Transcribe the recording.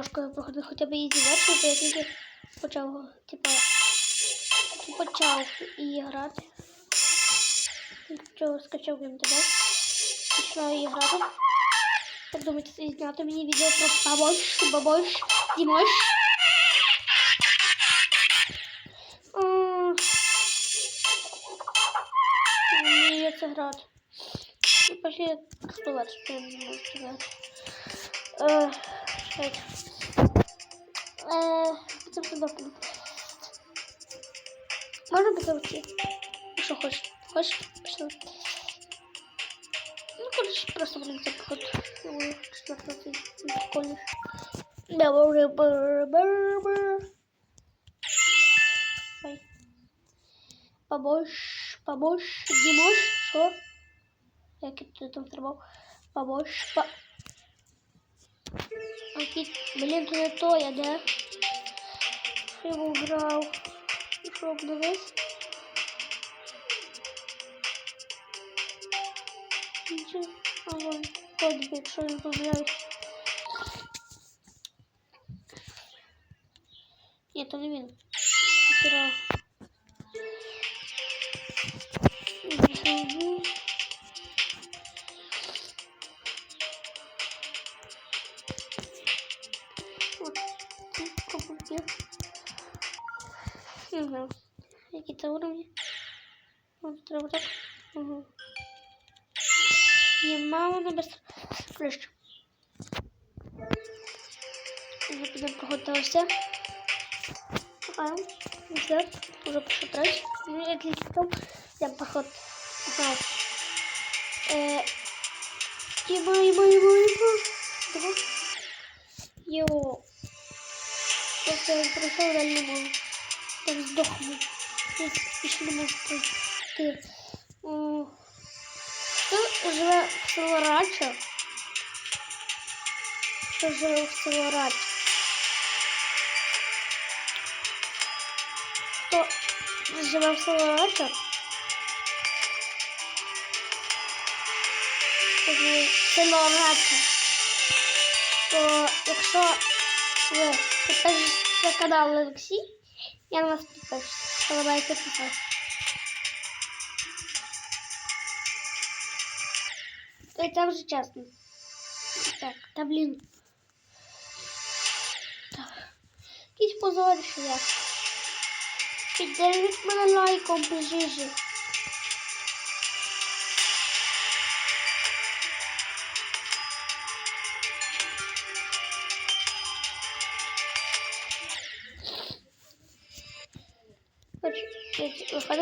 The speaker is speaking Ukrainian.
важко проходити хоча б її версію, то я тільки почав, типа, тільки почав її грати. Почав скачав ГМТД. Починаю її грати. Так думаєте, зняти мені відео про бабош, бабош, Дімош. А, Не вмію це грати. Ну, пошли тестувати, що я не можу грати. Це? Е, це все добре. Можна покрути? Що хочеш? Хочеш? Ну, короче, просто будем це поход. Ну, четвертый прикольно. Да, бр бр бр бр Ой. Побольш, побольш, Дімош, що? Як ти там тримав? Побольш, по... Окей, блін, то не то, я де? Що я убрав? Що обновись? Нічого. А вон, код, якщо не помиляюсь. Ні, то не він. Мгм. Вот, копия. Не знаю, какие-то уровни. Вот, треба так. Угу. Є мало не без клещ. Вже підемо приготувався. Ага, все, уже пішов треш. Ну, як літом, я поход. Ага. Е, Іма, іма, іма, іма. Давай. Йо. Я прийшов, реально можу. Так здохну. Не можу пройти. Хто живе село Рача? Хто живе в село Рача? Хто живе в? Хто в село Рача? То якщо ви підпишетесь на канал Олексій, я на вас підпишусь. Подобається. Та це вже чесно. Так, та блін. Так. Якийсь позор, що я. Піддержіть мене лайком, пожижі. Hadi